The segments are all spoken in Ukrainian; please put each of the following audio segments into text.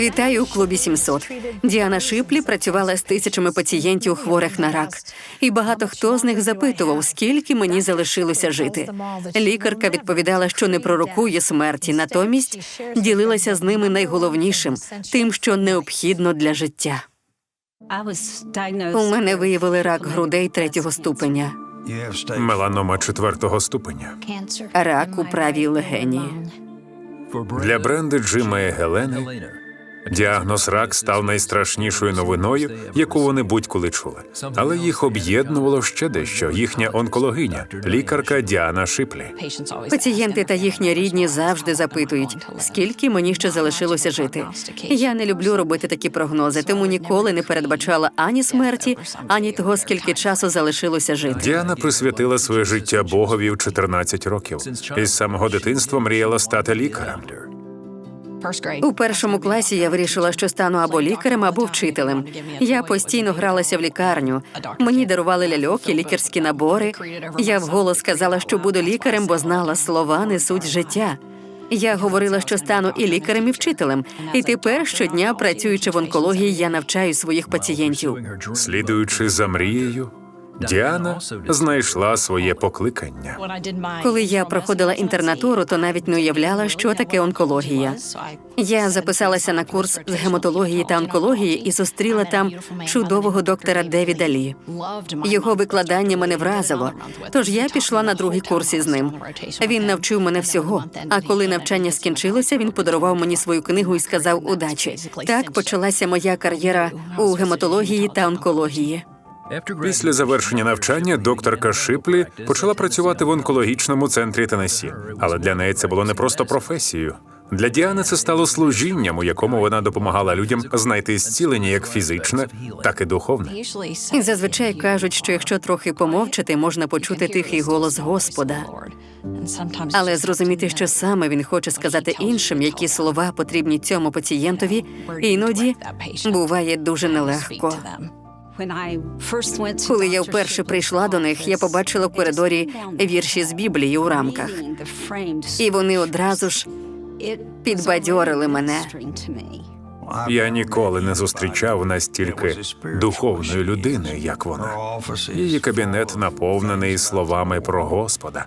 Вітаю у клубі 700. Діана Шиплі працювала з тисячами пацієнтів хворих на рак, і багато хто з них запитував, скільки мені залишилося жити. Лікарка відповідала, що не пророкує смерті, натомість ділилася з ними найголовнішим тим, що необхідно для життя. У мене виявили рак грудей третього ступеня, Меланома четвертого ступеня. рак у правій легені. Для бренди Джима і Гелени діагноз рак став найстрашнішою новиною, яку вони будь-коли чули. Але їх об'єднувало ще дещо. Їхня онкологиня, лікарка Діана Шиплі. Пацієнти та їхні рідні завжди запитують, скільки мені ще залишилося жити. Я не люблю робити такі прогнози, тому ніколи не передбачала ані смерті, ані того, скільки часу залишилося жити. Діана присвятила своє життя Богові в 14 років. Із самого дитинства мріяла стати лікарем. У першому класі я вирішила, що стану або лікарем, або вчителем. Я постійно гралася в лікарню. Мені дарували ляльок і лікарські набори. Я вголос сказала, що буду лікарем, бо знала, слова несуть життя. Я говорила, що стану і лікарем, і вчителем. І тепер щодня, працюючи в онкології, я навчаю своїх пацієнтів. Слідуючи за мрією, Діана знайшла своє покликання. Коли я проходила інтернатуру, то навіть не уявляла, що таке онкологія. Я записалася на курс з гематології та онкології і зустріла там чудового доктора Девіда Лі. Його викладання мене вразило. Тож я пішла на другий курс із ним. Він навчив мене всього. А коли навчання скінчилося, він подарував мені свою книгу і сказав удачі. Так почалася моя кар'єра у гематології та онкології. Після завершення навчання докторка Шиплі почала працювати в онкологічному центрі Теннессі. Але для неї це було не просто професією. Для Діани це стало служінням, у якому вона допомагала людям знайти зцілення як фізичне, так і духовне. І зазвичай кажуть, що якщо трохи помовчати, можна почути тихий голос Господа. Але зрозуміти, що саме він хоче сказати іншим, які слова потрібні цьому пацієнтові, іноді буває дуже нелегко. Коли я вперше прийшла до них, я побачила в коридорі вірші з Біблії у рамках, і вони одразу ж підбадьорили мене. Я ніколи не зустрічав настільки духовної людини, як вона. Її кабінет наповнений словами про Господа.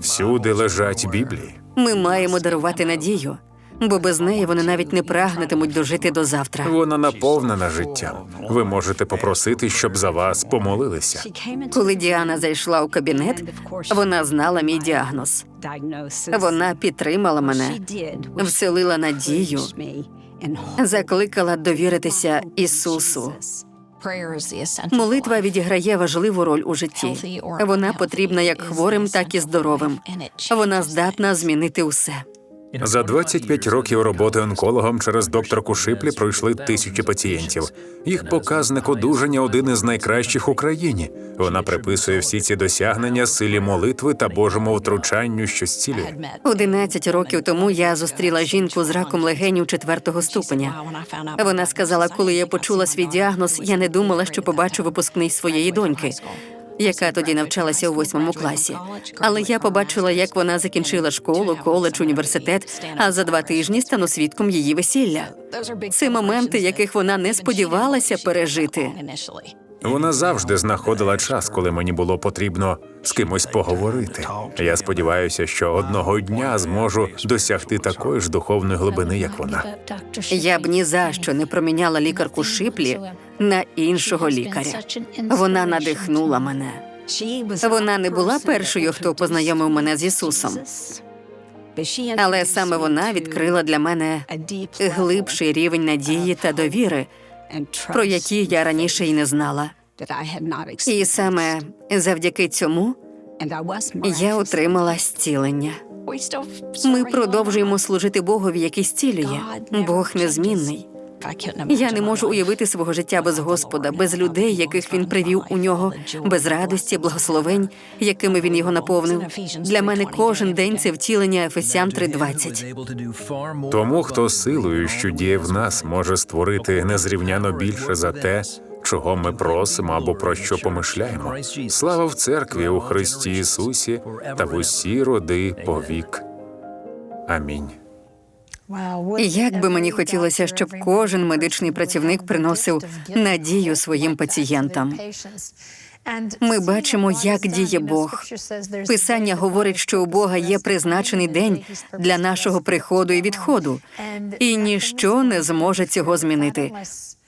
Всюди лежать Біблії. Ми маємо дарувати надію, бо без неї вони навіть не прагнетимуть дожити до завтра. Вона наповнена життям. Ви можете попросити, щоб за вас помолилися. Коли Діана зайшла у кабінет, вона знала мій діагноз. Вона підтримала мене, вселила надію, закликала довіритися Ісусу. Молитва відіграє важливу роль у житті. Вона потрібна як хворим, так і здоровим. Вона здатна змінити усе. За 25 років роботи онкологом через докторку Шиплі пройшли тисячі пацієнтів. Їх показник одужання один із найкращих у країні. Вона приписує всі ці досягнення силі молитви та Божому втручанню, що зцілює. 11 років тому я зустріла жінку з раком легенів четвертого ступеня. Вона сказала, коли я почула свій діагноз, я не думала, що побачу випускний своєї доньки. Яка тоді навчалася у восьмому класі, але я побачила, як вона закінчила школу, коледж, університет. А за два тижні стану свідком її весілля. Це моменти, яких вона не сподівалася пережити. Вона завжди знаходила час, коли мені було потрібно з кимось поговорити. Я сподіваюся, що одного дня зможу досягти такої ж духовної глибини, як вона. Я б ні за що не проміняла лікарку Шиплі на іншого лікаря. Вона надихнула мене. Вона не була першою, хто познайомив мене з Ісусом, але саме вона відкрила для мене глибший рівень надії та довіри, про які я раніше й не знала. І саме завдяки цьому я отримала зцілення. Ми продовжуємо служити Богові, який зцілює. Бог незмінний. Я не можу уявити свого життя без Господа, без людей, яких він привів у нього, без радості, благословень, якими він його наповнив. Для мене кожен день це втілення Ефесян 3.20. Тому, хто силою, що діє в нас, може створити незрівняно більше за те, чого ми просимо або про що помишляємо. Слава в церкві у Христі Ісусі та в усі роди повік. Амінь. І як би мені хотілося, щоб кожен медичний працівник приносив надію своїм пацієнтам. Ми бачимо, як діє Бог. Писання говорить, що у Бога є призначений день для нашого приходу і відходу, і ніщо не зможе цього змінити.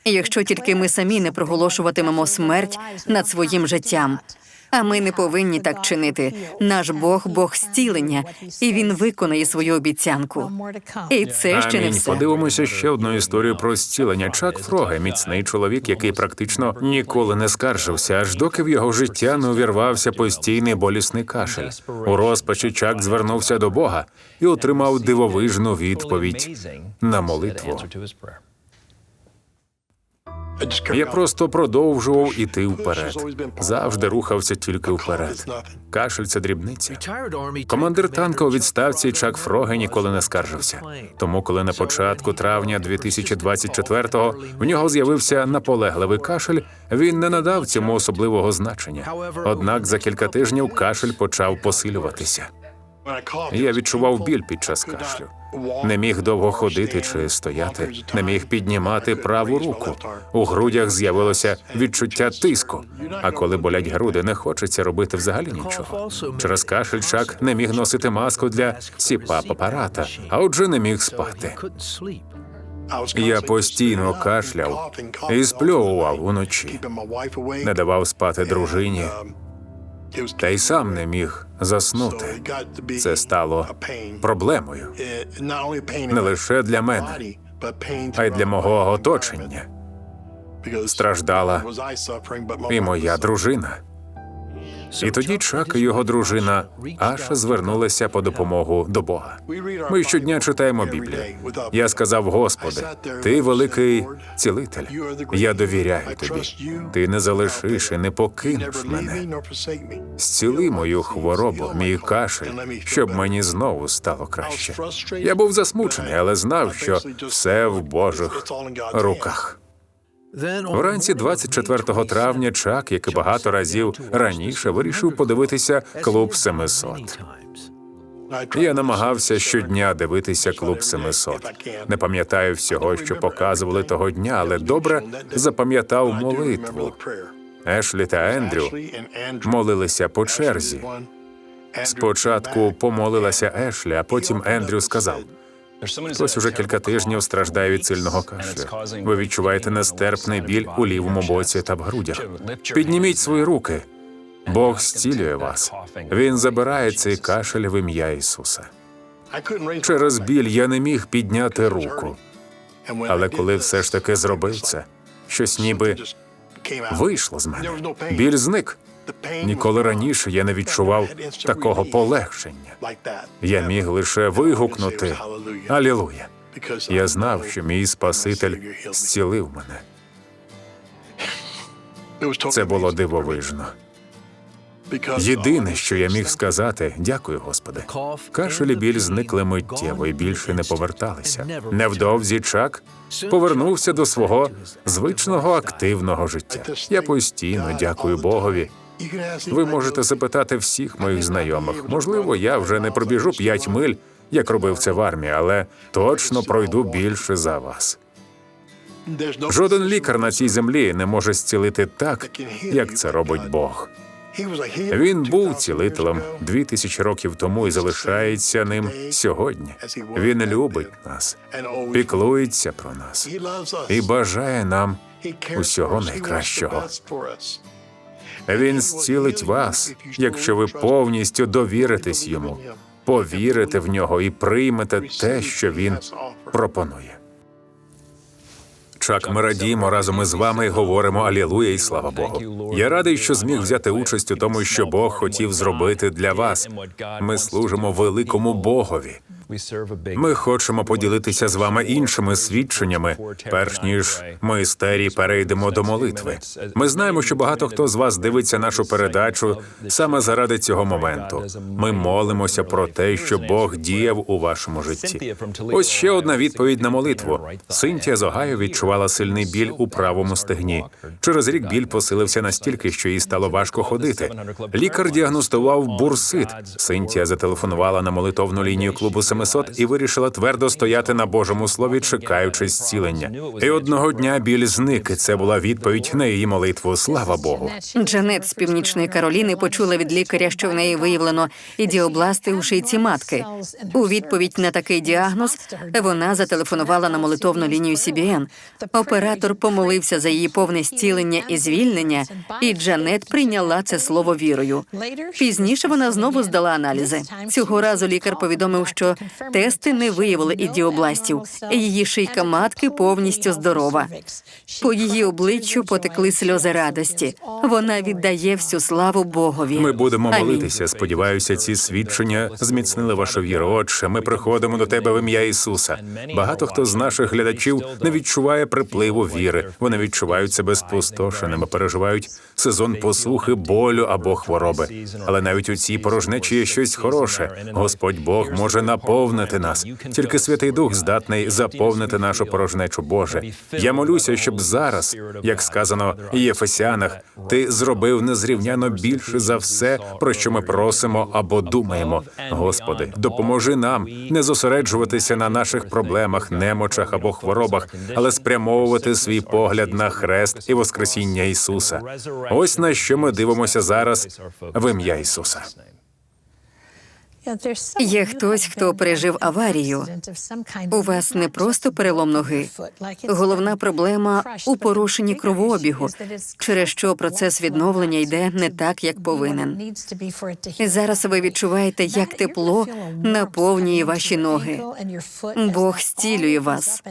Якщо тільки ми самі не проголошуватимемо смерть над своїм життям. А ми не повинні так чинити. Наш Бог Бог зцілення, і він виконає свою обіцянку. І це ще не все. Подивимося ще одну історію про зцілення. Чак Фроге, міцний чоловік, який практично ніколи не скаржився, аж доки в його життя не увірвався постійний болісний кашель. У розпачі Чак звернувся до Бога і отримав дивовижну відповідь на молитву. Я просто продовжував іти вперед. Завжди рухався тільки вперед. Кашель це дрібниця. Командир танка у відставці Чак Фроге ніколи не скаржився. Тому, коли на початку травня 2024-го в нього з'явився наполегливий кашель, він не надав цьому особливого значення. Однак за кілька тижнів кашель почав посилюватися. Я відчував біль під час кашлю. Не міг довго ходити чи стояти, не міг піднімати праву руку. У грудях з'явилося відчуття тиску. А коли болять груди, не хочеться робити взагалі нічого. Через кашель Чак не міг носити маску для сіпап-апарата, а отже, не міг спати. Я постійно кашляв і спльовував уночі. Не давав спати дружині, та й сам не міг заснути. Це стало проблемою не лише для мене, а й для мого оточення. Страждала і моя дружина. І тоді Чак і його дружина Аша звернулися по допомогу до Бога. Ми щодня читаємо Біблію. Я сказав, Господи, ти великий цілитель. Я довіряю тобі. Ти не залишиш і не покинеш мене. Зціли мою хворобу, мій кашель, щоб мені знову стало краще. Я був засмучений, але знав, що все в Божих руках. Вранці 24 травня Чак, як і багато разів раніше, вирішив подивитися клуб 700. Я намагався щодня дивитися клуб 700. Не пам'ятаю всього, що показували того дня, але добре запам'ятав молитву. Ешлі та Ендрю молилися по черзі. Спочатку помолилася Ешлі, а потім Ендрю сказав: Хтось уже кілька тижнів страждає від сильного кашлю. Ви відчуваєте нестерпний біль у лівому боці та в грудях. Підніміть свої руки. Бог зцілює вас. Він забирає цей кашель в ім'я Ісуса. Через біль я не міг підняти руку. Але коли все ж таки зробив це, щось ніби вийшло з мене. Біль зник. Ніколи раніше я не відчував такого полегшення. Я міг лише вигукнути Алілуя. Я знав, що мій Спаситель зцілив мене. Це було дивовижно. Єдине, що я міг сказати, дякую, Господи. Кашель і біль зникли миттєво і більше не поверталися. Невдовзі Чак повернувся до свого звичного активного життя. Я постійно дякую Богові. Ви можете запитати всіх моїх знайомих. Можливо, я вже не пробіжу п'ять миль, як робив це в армії, але точно пройду більше за вас. Жоден лікар на цій землі не може зцілити так, як це робить Бог. Він був цілителем дві тисячі років тому і залишається ним сьогодні. Він любить нас, піклується про нас і бажає нам усього найкращого. Він зцілить вас, якщо ви повністю довіритесь йому, повірите в нього і приймете те, що він пропонує. Чак, ми радіємо разом із вами і говоримо Алілуя і слава Богу. Я радий, що зміг взяти участь у тому, що Бог хотів зробити для вас. Ми служимо великому Богові. Ми хочемо поділитися з вами іншими свідченнями, перш ніж ми з Террі перейдемо до молитви. Ми знаємо, що багато хто з вас дивиться нашу передачу саме заради цього моменту. Ми молимося про те, що Бог діяв у вашому житті. Ось ще одна відповідь на молитву. Синтія з Огайо відчувала сильний біль у правому стегні. Через рік біль посилився настільки, що їй стало важко ходити. Лікар діагностував бурсит. Синтія зателефонувала на молитовну лінію клубу 700 і вирішила твердо стояти на Божому слові, чекаючи зцілення. І одного дня біль зник, і це була відповідь на її молитву. Слава Богу. Джанет з північної Кароліни почула від лікаря, що в неї виявлено ідіобласти у шийці матки. У відповідь на такий діагноз вона зателефонувала на молитовну лінію CBN. Оператор помолився за її повне зцілення і звільнення, і Джанет прийняла це слово вірою. Пізніше вона знову здала аналізи. Цього разу лікар повідомив, що тести не виявили ідіобластів. Її шийка матки повністю здорова. По її обличчю потекли сльози радості. Вона віддає всю славу Богові. Ми будемо Амінь. молитися. Сподіваюся, ці свідчення зміцнили вашу віру. Отче, ми приходимо до тебе в ім'я Ісуса. Багато хто з наших глядачів не відчуває припливу віри. Вони відчувають себе спустошеними, переживають сезон посухи, болю або хвороби. Але навіть у цій порожнечі є щось хороше. Господь Бог може наповнити нас. Тільки Святий Дух здатний заповнити нашу порожнечу. Боже. Я молюся, щоб зараз, як сказано в Єфесянах, ти зробив незрівняно більше за все, про що ми просимо або думаємо. Господи, допоможи нам не зосереджуватися на наших проблемах, немочах або хворобах, але спрямовувати свій погляд на хрест і воскресіння Ісуса. Ось на що ми дивимося зараз в ім'я Ісуса. Є хтось, хто пережив аварію. У вас не просто перелом ноги. Головна проблема у порушенні кровообігу, через що процес відновлення йде не так, як повинен. Зараз ви відчуваєте, як тепло наповнює ваші ноги. Бог зцілює вас,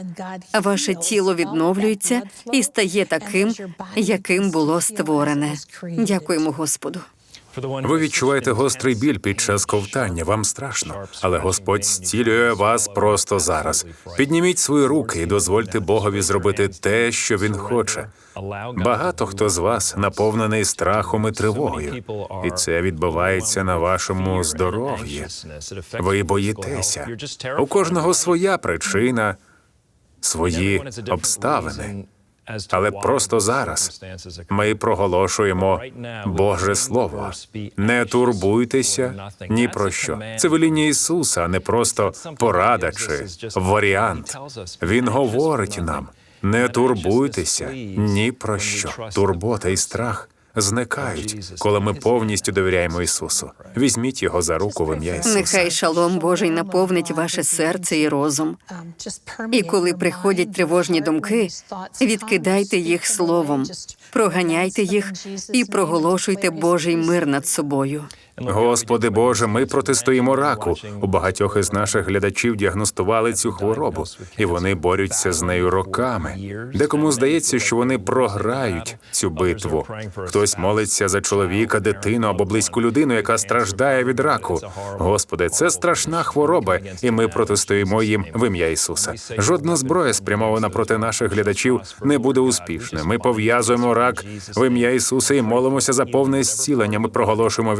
ваше тіло відновлюється і стає таким, яким було створене. Дякуємо Господу. Ви відчуваєте гострий біль під час ковтання. Вам страшно, але Господь зцілює вас просто зараз. Підніміть свої руки і дозвольте Богові зробити те, що він хоче. Багато хто з вас наповнений страхом і тривогою, і це відбувається на вашому здоров'ї. Ви боїтеся. У кожного своя причина, свої обставини. Але просто зараз ми проголошуємо Боже Слово. Не турбуйтеся ні про що. Це веління Ісуса, а не просто порада чи варіант. Він говорить нам: не турбуйтеся ні про що. Турбота і страх. Зникають, коли ми повністю довіряємо Ісусу. Візьміть його за руку в ім'я Ісуса. Нехай шалом Божий наповнить ваше серце і розум. І коли приходять тривожні думки, відкидайте їх словом, проганяйте їх і проголошуйте Божий мир над собою. Господи Боже, ми протистоїмо раку. У багатьох із наших глядачів діагностували цю хворобу, і вони борються з нею роками. Декому здається, що вони програють цю битву. Хтось молиться за чоловіка, дитину або близьку людину, яка страждає від раку. Господи, це страшна хвороба, і ми протистоїмо їм в ім'я Ісуса. Жодна зброя, спрямована проти наших глядачів, не буде успішною. Ми пов'язуємо рак в ім'я Ісуса і молимося за повне зцілення. Ми проголошуємо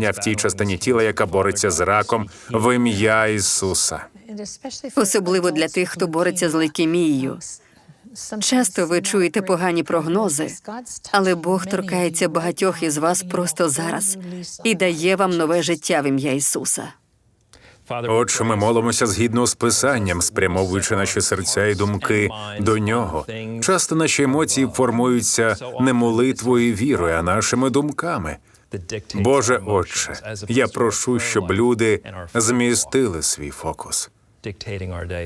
відновлення в тій частині тіла, яка бореться з раком в ім'я Ісуса. Особливо для тих, хто бореться з лейкемією. Часто ви чуєте погані прогнози, але Бог торкається багатьох із вас просто зараз і дає вам нове життя в ім'я Ісуса. Отже, ми молимося згідно з писанням, спрямовуючи наші серця і думки до нього. Часто наші емоції формуються не молитвою і вірою, а нашими думками. Боже Отче, я прошу, щоб люди змістили свій фокус.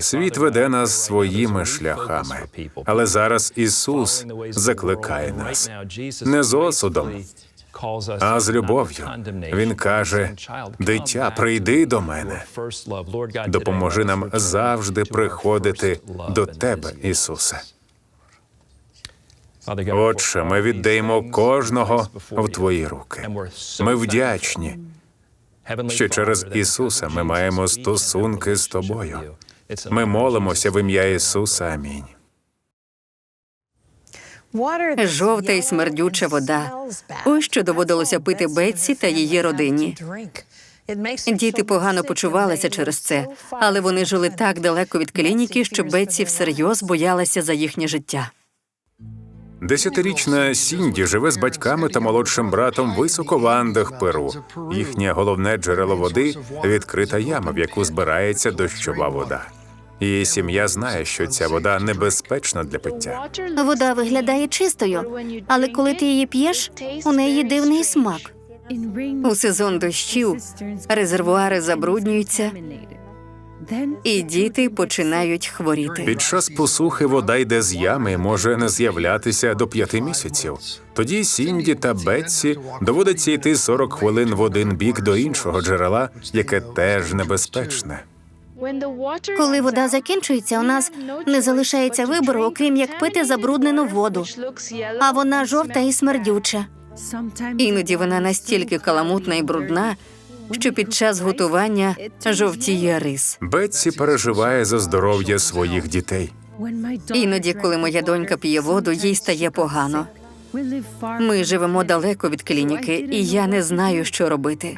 Світ веде нас своїми шляхами, але зараз Ісус закликає нас не з осудом, а з любов'ю. Він каже: Дитя, прийди до мене. Допоможи нам завжди приходити до Тебе, Ісусе. Отче, ми віддаємо кожного в Твої руки. Ми вдячні, що через Ісуса ми маємо стосунки з тобою. Ми молимося в ім'я Ісуса. Амінь. Жовта і смердюча вода. Ось що доводилося пити Бетсі та її родині. Діти погано почувалися через це, але вони жили так далеко від клініки, що Бетсі всерйоз боялася за їхнє життя. Десятирічна Сінді живе з батьками та молодшим братом високо в Андах, Перу. Їхнє головне джерело води відкрита яма, в яку збирається дощова вода. Її сім'я знає, що ця вода небезпечна для пиття. Вода виглядає чистою, але коли ти її п'єш, у неї дивний смак. У сезон дощів резервуари забруднюються, і діти починають хворіти. Під час посухи вода йде з ями може не з'являтися до п'яти місяців. Тоді Сінді та Бетсі доводиться йти 40 хвилин в один бік до іншого джерела, яке теж небезпечне. Коли вода закінчується, у нас не залишається вибору, окрім як пити забруднену воду. А вона жовта і смердюча. Іноді вона настільки каламутна і брудна, що під час готування жовтіє рис. Бетсі переживає за здоров'я своїх дітей. Іноді, коли моя донька п'є воду, їй стає погано. Ми живемо далеко від клініки, і я не знаю, що робити.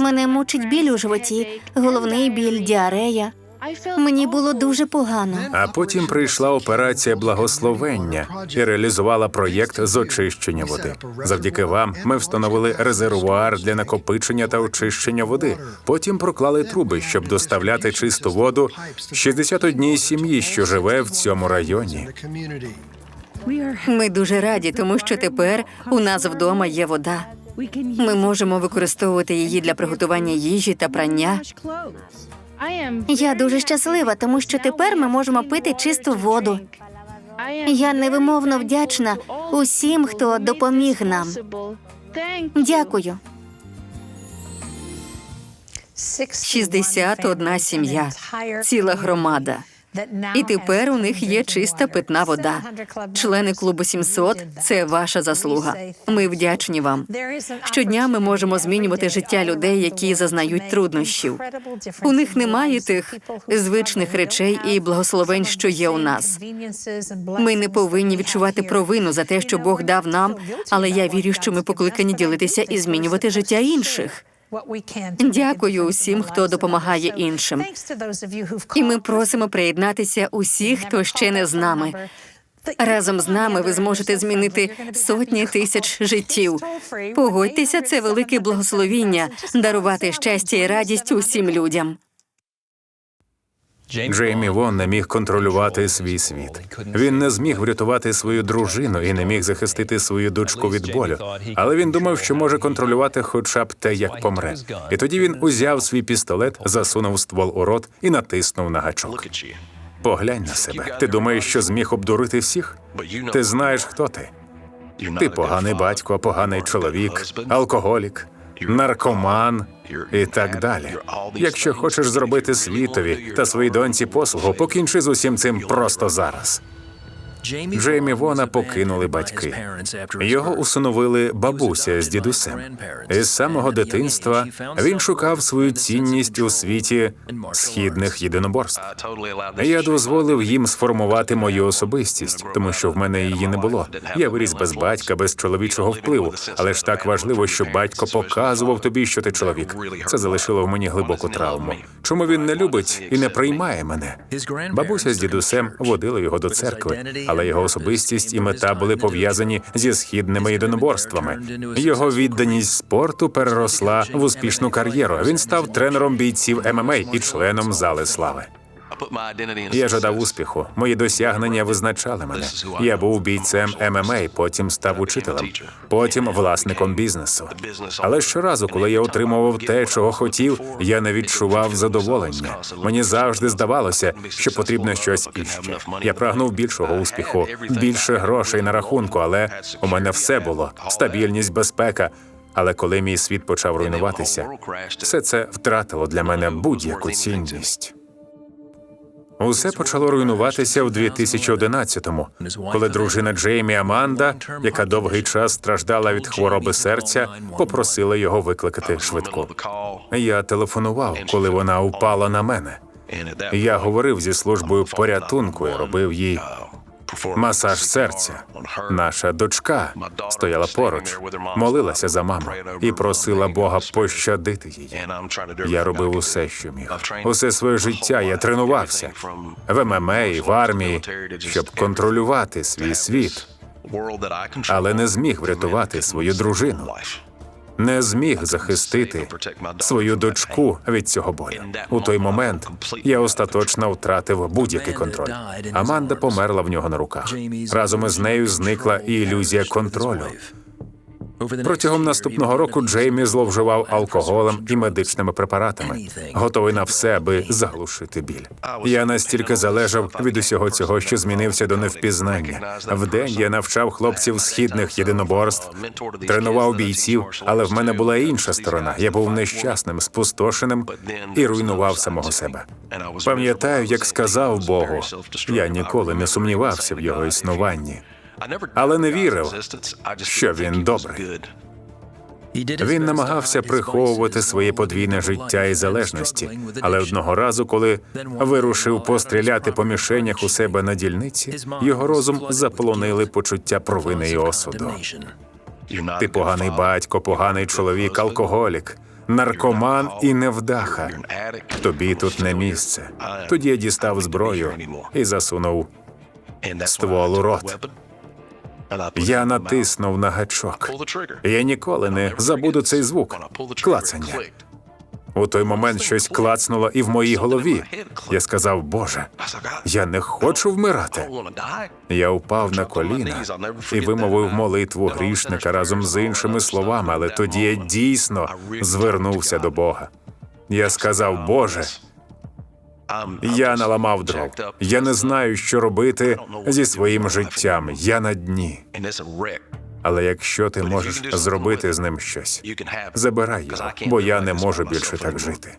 Мене мучить біль у животі, головний біль, діарея. Мені було дуже погано. А потім прийшла операція благословення і реалізувала проєкт з очищення води. Завдяки вам ми встановили резервуар для накопичення та очищення води. Потім проклали труби, щоб доставляти чисту воду 61 сім'ї, що живе в цьому районі. Ми дуже раді, тому що тепер у нас вдома є вода. Ми можемо використовувати її для приготування їжі та прання. Я дуже щаслива, тому що тепер ми можемо пити чисту воду. Я невимовно вдячна усім, хто допоміг нам. Дякую. 61 сім'я, ціла громада. І тепер у них є чиста питна вода. Члени клубу 700 – це ваша заслуга. Ми вдячні вам. Щодня ми можемо змінювати життя людей, які зазнають труднощів. У них немає тих звичних речей і благословень, що є у нас. Ми не повинні відчувати провину за те, що Бог дав нам, але я вірю, що ми покликані ділитися і змінювати життя інших. Дякую усім, хто допомагає іншим. І ми просимо приєднатися усіх, хто ще не з нами. Разом з нами ви зможете змінити сотні тисяч життів. Погодьтеся, це велике благословіння дарувати щастя і радість усім людям. Джеймі Вон не міг контролювати свій світ. Він не зміг врятувати свою дружину і не міг захистити свою дочку від болю. Але він думав, що може контролювати хоча б те, як помре. І тоді він узяв свій пістолет, засунув ствол у рот і натиснув на гачок. Поглянь на себе. Ти думаєш, що зміг обдурити всіх? Ти знаєш, хто ти. Ти поганий батько, поганий чоловік, алкоголік, наркоман і так далі. Якщо хочеш зробити світові та своїй доньці послугу, покінчи з усім цим просто зараз. Джеймі Вона покинули батьки. Його усиновили бабуся з дідусем. Із самого дитинства він шукав свою цінність у світі східних єдиноборств. Я дозволив їм сформувати мою особистість, тому що в мене її не було. Я виріс без батька, без чоловічого впливу. Але ж так важливо, щоб батько показував тобі, що ти чоловік. Це залишило в мені глибоку травму. Чому він не любить і не приймає мене? Бабуся з дідусем водили його до церкви, але його особистість і мета були пов'язані зі східними єдиноборствами. Його відданість спорту переросла в успішну кар'єру. Він став тренером бійців ММА і членом зали слави. Я жадав успіху. Мої досягнення визначали мене. Я був бійцем ММА, потім став учителем, потім власником бізнесу. Але щоразу, коли я отримував те, чого хотів, я не відчував задоволення. Мені завжди здавалося, що потрібно щось іще. Я прагнув більшого успіху, більше грошей на рахунку, але у мене все було стабільність, безпека. Але коли мій світ почав руйнуватися, все це втратило для мене будь-яку цінність. Усе почало руйнуватися в 2011-му, коли дружина Джеймі Аманда, яка довгий час страждала від хвороби серця, попросила його викликати швидку. Я телефонував, коли вона упала на мене. Я говорив зі службою порятунку і робив їй масаж серця. Наша дочка стояла поруч, молилася за маму і просила Бога пощадити її. Я робив усе, що міг. Усе своє життя я тренувався в ММА і в армії, щоб контролювати свій світ. але не зміг врятувати свою дружину, не зміг захистити свою дочку від цього болю. У той момент я остаточно втратив будь-який контроль. Аманда померла в нього на руках. Разом із нею зникла і ілюзія контролю. Протягом наступного року Джеймі зловживав алкоголем і медичними препаратами, готовий на все, аби заглушити біль. Я настільки залежав від усього цього, що змінився до невпізнання. Вдень я навчав хлопців східних єдиноборств, тренував бійців, але в мене була інша сторона. Я був нещасним, спустошеним і руйнував самого себе. Пам'ятаю, як сказав Богу, я ніколи не сумнівався в його існуванні. Але не вірив, що він добрий. Він намагався приховувати своє подвійне життя і залежності, але одного разу, коли вирушив постріляти по мішенях у себе на дільниці, його розум заполонили почуття провини і осуду. Ти поганий батько, поганий чоловік, алкоголік, наркоман і невдаха. Тобі тут не місце. Тоді я дістав зброю і засунув ствол у рот. Я натиснув на гачок. Я ніколи не забуду цей звук клацання. У той момент щось клацнуло і в моїй голові. Я сказав, Боже, я не хочу вмирати. Я впав на коліна і вимовив молитву грішника разом з іншими словами, але тоді я дійсно звернувся до Бога. Я сказав, Боже, я наламав дров. Я не знаю, що робити зі своїм життям. Я на дні. Але якщо ти можеш зробити з ним щось, забирай його, бо я не можу більше так жити.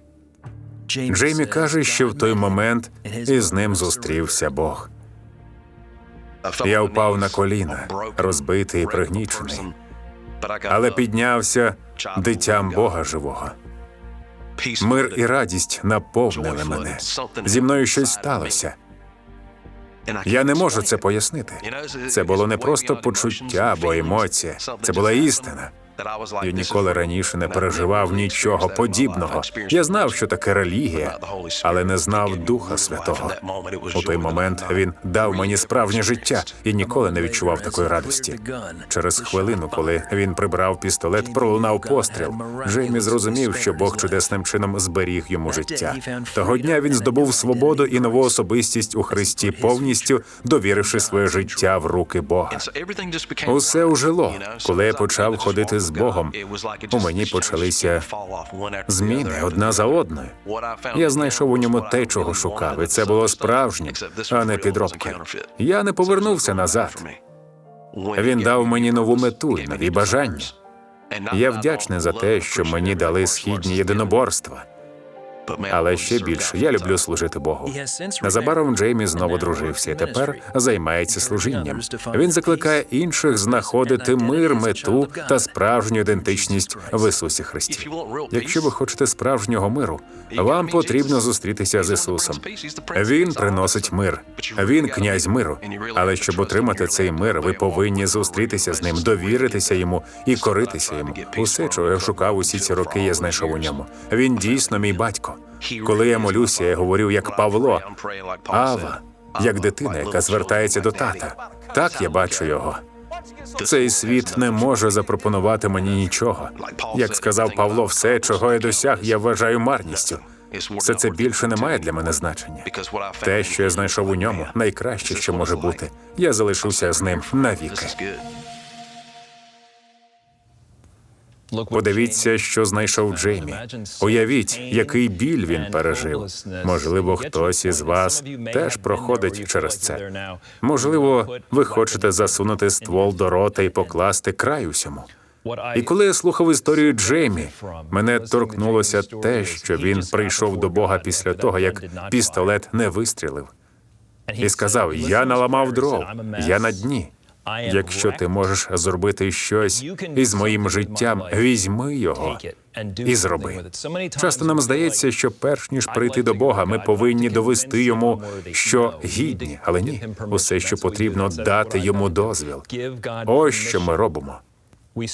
Джеймі каже, що в той момент із ним зустрівся Бог. Я впав на коліна, розбитий і пригнічений, але піднявся дитям Бога живого. Мир і радість наповнили мене. Зі мною щось сталося. Я не можу це пояснити. Це було не просто почуття або емоція, це була істина. Я ніколи раніше не переживав нічого подібного. Я знав, що таке релігія, але не знав Духа Святого. У той момент він дав мені справжнє життя і ніколи не відчував такої радості. Через хвилину, коли він прибрав пістолет, пролунав постріл. Джеймі зрозумів, що Бог чудесним чином зберіг йому життя. Того дня він здобув свободу і нову особистість у Христі, повністю довіривши своє життя в руки Бога. Усе ужило, коли я почав ходити з Богом. У мені почалися зміни одна за одною. Я знайшов у ньому те, чого шукав, і це було справжнє, а не підробки. Я не повернувся назад. Він дав мені нову мету і нові бажання. Я вдячний за те, що мені дали східні єдиноборства. Але ще більше я люблю служити Богу. Незабаром Джеймі знову дружився і тепер займається служінням. Він закликає інших знаходити мир, мету та справжню ідентичність в Ісусі Христі. Якщо ви хочете справжнього миру, вам потрібно зустрітися з Ісусом. Він приносить мир. Він князь миру. Але щоб отримати цей мир, ви повинні зустрітися з ним, довіритися йому і коритися йому. Усе, чого я шукав усі ці роки, я знайшов у ньому. Він дійсно мій батько. Коли я молюся, я говорю як Павло, Ава, як дитина, яка звертається до тата. Так я бачу його. Цей світ не може запропонувати мені нічого. Як сказав Павло, все, чого я досяг, я вважаю марністю. Все це більше не має для мене значення. Те, що я знайшов у ньому, найкраще, що може бути. Я залишуся з ним навіки. Подивіться, що знайшов Джеймі. Уявіть, який біль він пережив. Можливо, хтось із вас теж проходить через це. Можливо, ви хочете засунути ствол до рота і покласти край усьому. І коли я слухав історію Джеймі, мене торкнулося те, що він прийшов до Бога після того, як пістолет не вистрілив, і сказав: Я наламав дров, я на дні. Якщо ти можеш зробити щось із моїм життям, візьми його і зроби. Часто нам здається, що перш ніж прийти до Бога, ми повинні довести йому, що гідні, але ні, усе, що потрібно, дати йому дозвіл. Ось що ми робимо.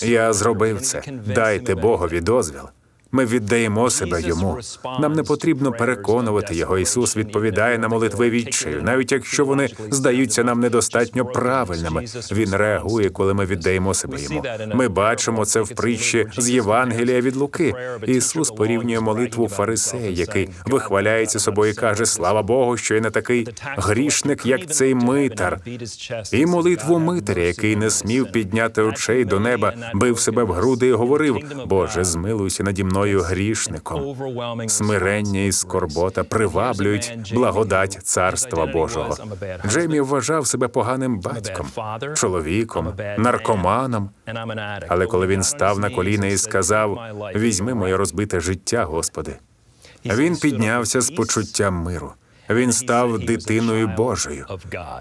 Я зробив це. Дайте Богові дозвіл. Ми віддаємо себе йому. Нам не потрібно переконувати його. Ісус відповідає на молитви відчаю, навіть якщо вони здаються нам недостатньо правильними. Він реагує, коли ми віддаємо себе йому. Ми бачимо це в притчі з Євангелія від Луки. Ісус порівнює молитву фарисея, який вихваляється собою і каже: Слава Богу, що я не такий грішник, як цей митар. І молитву митаря, який не смів підняти очей до неба, бив себе в груди і говорив: Боже, змилуйся наді мною грішником. Смирення і скорбота приваблюють благодать царства Божого. Джеймі вважав себе поганим батьком, чоловіком, наркоманом. Але коли він став на коліна і сказав: Візьми моє розбите життя, Господи. Він піднявся з почуттям миру. Він став дитиною Божою.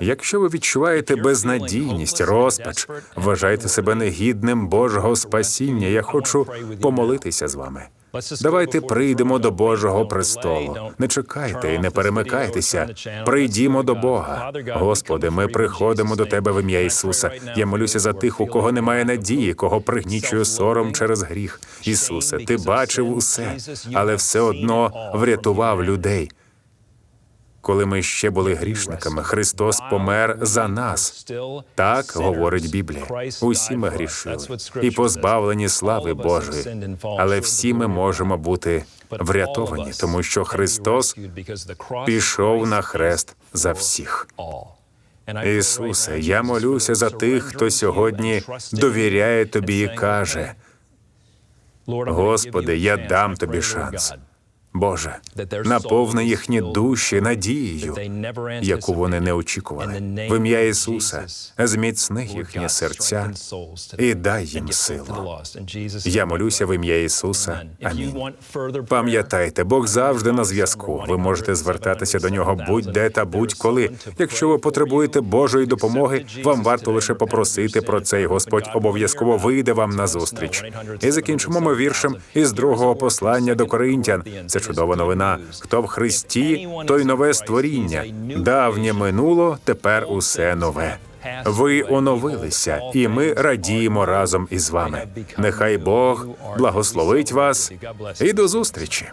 Якщо ви відчуваєте безнадійність, розпач, вважаєте себе негідним Божого спасіння. Я хочу помолитися з вами. Давайте прийдемо до Божого престолу. Не чекайте і не перемикайтеся. Прийдімо до Бога. Господи, ми приходимо до Тебе в ім'я Ісуса. Я молюся за тих, у кого немає надії, кого пригнічує сором через гріх. Ісусе, ти бачив усе, але все одно врятував людей. Коли ми ще були грішниками, Христос помер за нас. Так говорить Біблія. Усі ми грішили і позбавлені слави Божої. Але всі ми можемо бути врятовані, тому що Христос пішов на хрест за всіх. Ісусе, я молюся за тих, хто сьогодні довіряє тобі і каже: Господи, я дам тобі шанс. Боже, наповни їхні душі надією, яку вони не очікували. В ім'я Ісуса зміцни їхні серця і дай їм силу. Я молюся в ім'я Ісуса. Амінь. Пам'ятайте, Бог завжди на зв'язку. Ви можете звертатися до нього будь-де та будь-коли. Якщо ви потребуєте Божої допомоги, вам варто лише попросити про це, і Господь обов'язково вийде вам на зустріч. І закінчимо ми віршем із другого послання до Коринтян. Це чудова новина. Хто в Христі, той нове створіння. Давнє минуло, тепер усе нове. Ви оновилися, і ми радіємо разом із вами. Нехай Бог благословить вас і до зустрічі.